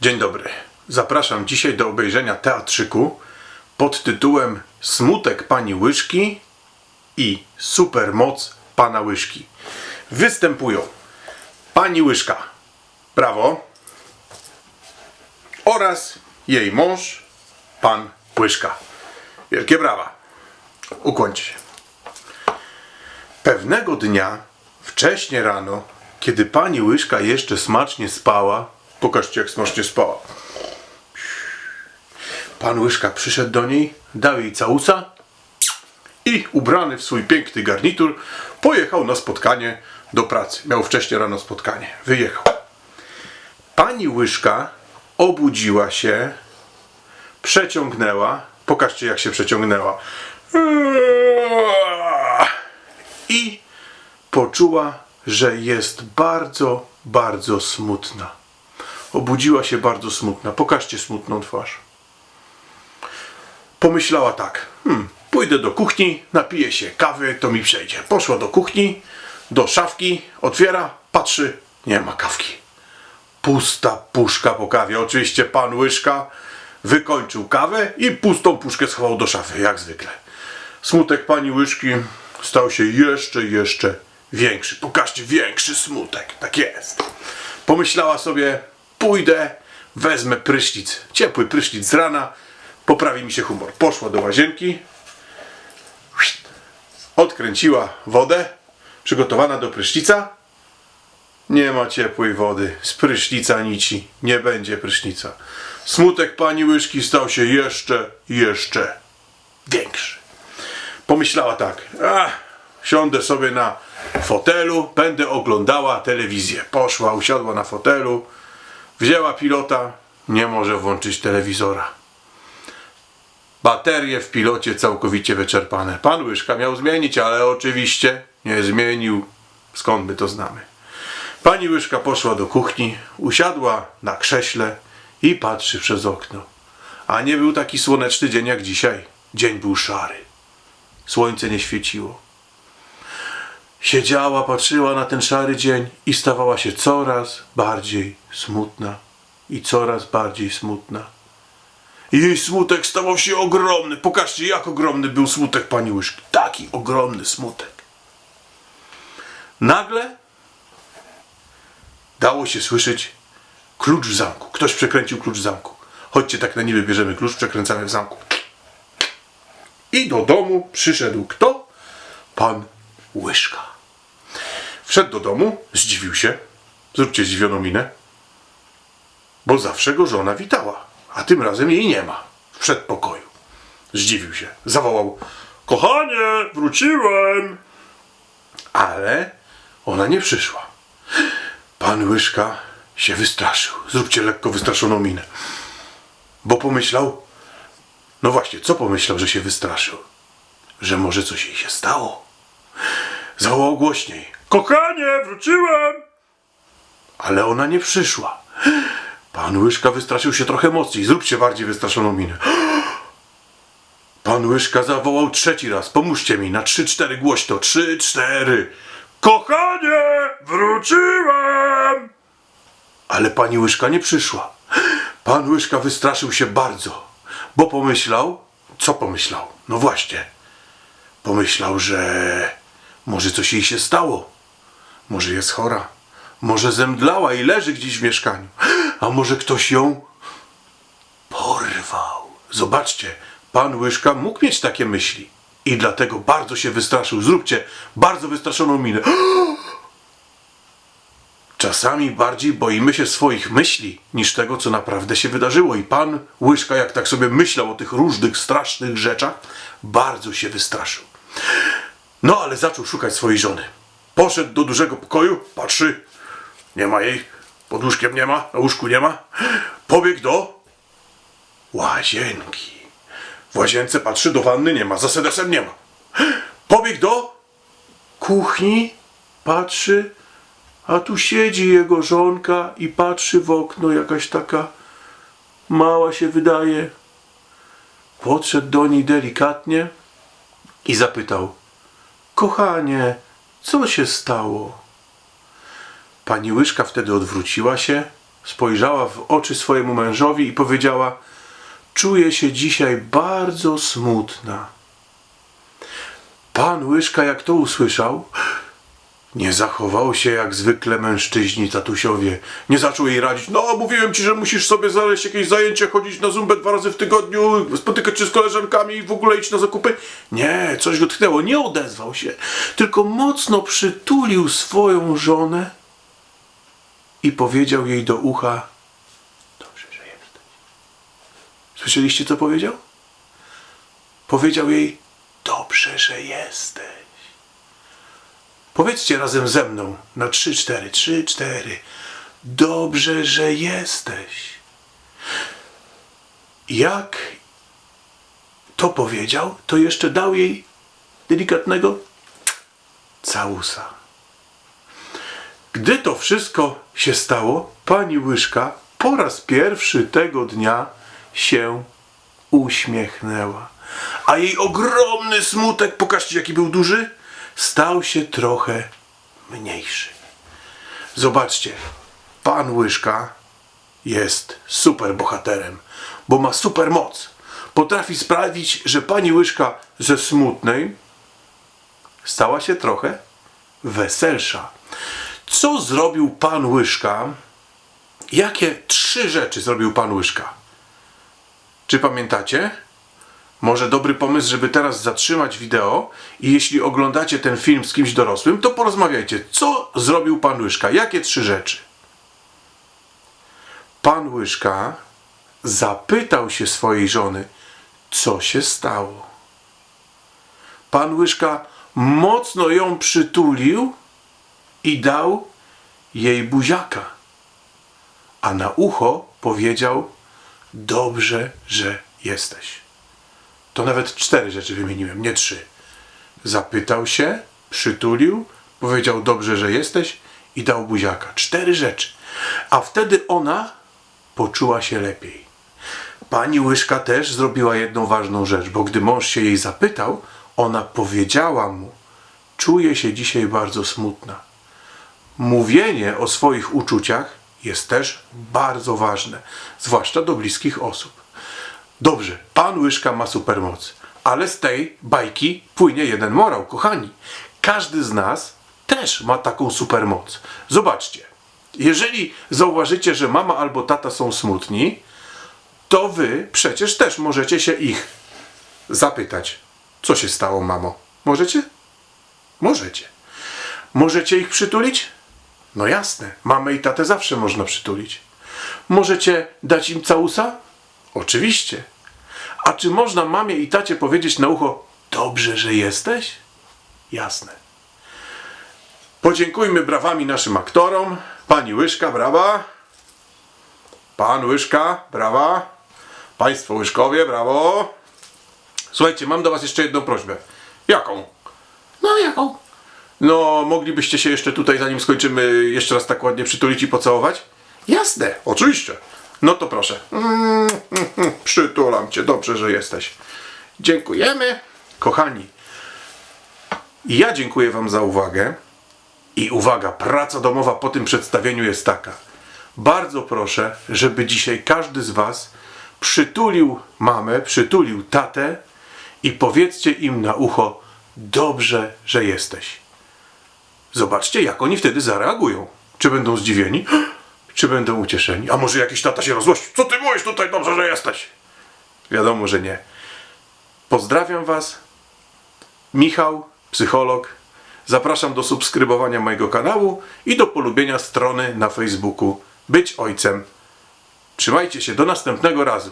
Dzień dobry. Zapraszam dzisiaj do obejrzenia teatrzyku pod tytułem Smutek pani Łyżki i Supermoc pana Łyżki. Występują pani Łyżka, brawo, oraz jej mąż, pan Łyżka. Wielkie brawa. Ukłońcie się. Pewnego dnia, wcześnie rano, kiedy pani Łyżka jeszcze smacznie spała, pokażcie jak smacznie spała. Pan Łyżka przyszedł do niej, dał jej całusa i ubrany w swój piękny garnitur pojechał na spotkanie do pracy. Miał wcześnie rano spotkanie. Wyjechał. Pani Łyżka obudziła się, przeciągnęła. Pokażcie jak się przeciągnęła. I poczuła, że jest bardzo, bardzo smutna. Obudziła się bardzo smutna. Pokażcie smutną twarz. Pomyślała tak, hmm, pójdę do kuchni, napiję się kawy, to mi przejdzie. Poszła do kuchni, do szafki, otwiera, patrzy, nie ma kawki. Pusta puszka po kawie. Oczywiście pan Łyżka wykończył kawę i pustą puszkę schował do szafy, jak zwykle. Smutek pani Łyżki stał się jeszcze, jeszcze większy. Pokażcie, większy smutek. Tak jest. Pomyślała sobie, pójdę, wezmę prysznic, ciepły prysznic z rana, poprawi mi się humor. Poszła do łazienki, odkręciła wodę, przygotowana do prysznica. Nie ma ciepłej wody, z prysznica nici, nie będzie prysznica. Smutek pani łyżki stał się jeszcze, jeszcze większy. Pomyślała tak, siądę sobie na fotelu, będę oglądała telewizję. Poszła, usiadła na fotelu, wzięła pilota, nie może włączyć telewizora. Baterie w pilocie całkowicie wyczerpane. Pan Łyżka miał zmienić, ale oczywiście nie zmienił. Skąd my to znamy? Pani Łyżka poszła do kuchni, usiadła na krześle i patrzy przez okno. A nie był taki słoneczny dzień jak dzisiaj. Dzień był szary. Słońce nie świeciło. Siedziała, patrzyła na ten szary dzień i stawała się coraz bardziej smutna. I coraz bardziej smutna. Jej smutek stawał się ogromny. Pokażcie, jak ogromny był smutek pani Łyżki. Taki ogromny smutek. Nagle dało się słyszeć klucz w zamku. Ktoś przekręcił klucz w zamku. Chodźcie, tak na niby bierzemy klucz, przekręcamy w zamku. I do domu przyszedł kto? Pan Łyżka. Wszedł do domu, zdziwił się. Zróbcie zdziwioną minę. Bo zawsze go żona witała, a tym razem jej nie ma w przedpokoju. Zdziwił się. Zawołał: Kochanie, wróciłem! Ale ona nie przyszła. Pan Łyżka się wystraszył. Zróbcie lekko wystraszoną minę. Bo pomyślał, no właśnie, co pomyślał, że się wystraszył? Że może coś jej się stało. Zawołał głośniej. Kochanie, wróciłem! Ale ona nie przyszła. Pan Łyżka wystraszył się trochę mocniej. Zróbcie bardziej wystraszoną minę. Pan Łyżka zawołał trzeci raz. Pomóżcie mi na trzy, cztery głośno. Trzy, cztery. Kochanie, wróciłem! Ale pani Łyżka nie przyszła. Pan Łyżka wystraszył się bardzo, bo pomyślał, co pomyślał? No właśnie, pomyślał, że może coś jej się stało. Może jest chora, może zemdlała i leży gdzieś w mieszkaniu, a może ktoś ją porwał. Zobaczcie, pan Łyżka mógł mieć takie myśli i dlatego bardzo się wystraszył. Zróbcie bardzo wystraszoną minę. Czasami bardziej boimy się swoich myśli niż tego, co naprawdę się wydarzyło. I pan Łyżka, jak tak sobie myślał o tych różnych strasznych rzeczach, bardzo się wystraszył. No ale zaczął szukać swojej żony. Poszedł do dużego pokoju, patrzy, nie ma jej, pod łóżkiem nie ma, na łóżku nie ma. Pobiegł do łazienki. W łazience patrzy, do wanny nie ma, za sedesem nie ma. Pobiegł do kuchni, patrzy, a tu siedzi jego żonka i patrzy w okno, jakaś taka mała się wydaje. Podszedł do niej delikatnie i zapytał: Kochanie, co się stało? Pani Łyżka wtedy odwróciła się spojrzała w oczy swojemu mężowi i powiedziała: Czuję się dzisiaj bardzo smutna. Pan Łyżka, jak to usłyszał, nie zachował się jak zwykle mężczyźni tatusiowie. Nie zaczął jej radzić. No, mówiłem ci, że musisz sobie znaleźć jakieś zajęcie, chodzić na zumbę dwa razy w tygodniu, spotykać się z koleżankami i w ogóle iść na zakupy. Nie, coś go tknęło. Nie odezwał się, tylko mocno przytulił swoją żonę i powiedział jej do ucha: Dobrze, że jesteś. Słyszeliście, co powiedział? Powiedział jej: Dobrze, że jesteś. Powiedzcie razem ze mną na trzy, cztery, trzy, cztery. Dobrze, że jesteś. Jak to powiedział, to jeszcze dał jej delikatnego całusa. Gdy to wszystko się stało, pani Łyżka po raz pierwszy tego dnia się uśmiechnęła. A jej ogromny smutek, pokażcie jaki był duży, stał się trochę mniejszy. Zobaczcie, pan Łyżka jest super bohaterem, bo ma super moc. Potrafi sprawić, że pani Łyżka ze smutnej stała się trochę weselsza. Co zrobił pan Łyżka? Jakie trzy rzeczy zrobił pan Łyżka? Czy pamiętacie? Może dobry pomysł, żeby teraz zatrzymać wideo i jeśli oglądacie ten film z kimś dorosłym, to porozmawiajcie, co zrobił pan Łyżka? Jakie trzy rzeczy? Pan Łyżka zapytał się swojej żony, co się stało. Pan Łyżka mocno ją przytulił i dał jej buziaka. A na ucho powiedział: Dobrze, że jesteś. To nawet cztery rzeczy wymieniłem, nie trzy. Zapytał się, przytulił, powiedział: Dobrze, że jesteś i dał buziaka. Cztery rzeczy. A wtedy ona poczuła się lepiej. Pani Łyżka też zrobiła jedną ważną rzecz, bo gdy mąż się jej zapytał, ona powiedziała mu: Czuję się dzisiaj bardzo smutna. Mówienie o swoich uczuciach jest też bardzo ważne, zwłaszcza do bliskich osób. Dobrze, pan Łyżka ma supermoc, ale z tej bajki płynie jeden morał, kochani. Każdy z nas też ma taką supermoc. Zobaczcie, jeżeli zauważycie, że mama albo tata są smutni, to wy przecież też możecie się ich zapytać, co się stało, mamo. Możecie? Możecie. Możecie ich przytulić? No jasne, mamę i tatę zawsze można przytulić. Możecie dać im całusa? Oczywiście. A czy można mamie i tacie powiedzieć na ucho, dobrze, że jesteś? Jasne. Podziękujmy brawami naszym aktorom. Pani Łyżka, brawa. Pan Łyżka, brawa. Państwo Łyżkowie, brawo. Słuchajcie, mam do Was jeszcze jedną prośbę. Jaką? No, jaką? No, moglibyście się jeszcze tutaj, zanim skończymy, jeszcze raz tak ładnie przytulić i pocałować? Jasne, oczywiście. No to proszę. Mm, Przytulam cię, dobrze, że jesteś. Dziękujemy. Kochani, ja dziękuję Wam za uwagę. I uwaga, praca domowa po tym przedstawieniu jest taka. Bardzo proszę, żeby dzisiaj każdy z Was przytulił mamę, przytulił tatę i powiedzcie im na ucho: Dobrze, że jesteś. Zobaczcie, jak oni wtedy zareagują. Czy będą zdziwieni, czy będą ucieszeni. A może jakiś tata się rozłości. Co ty mówisz tutaj? Dobrze, że jesteś. Wiadomo, że nie. Pozdrawiam Was. Michał, psycholog. Zapraszam do subskrybowania mojego kanału i do polubienia strony na Facebooku Być Ojcem. Trzymajcie się, do następnego razu.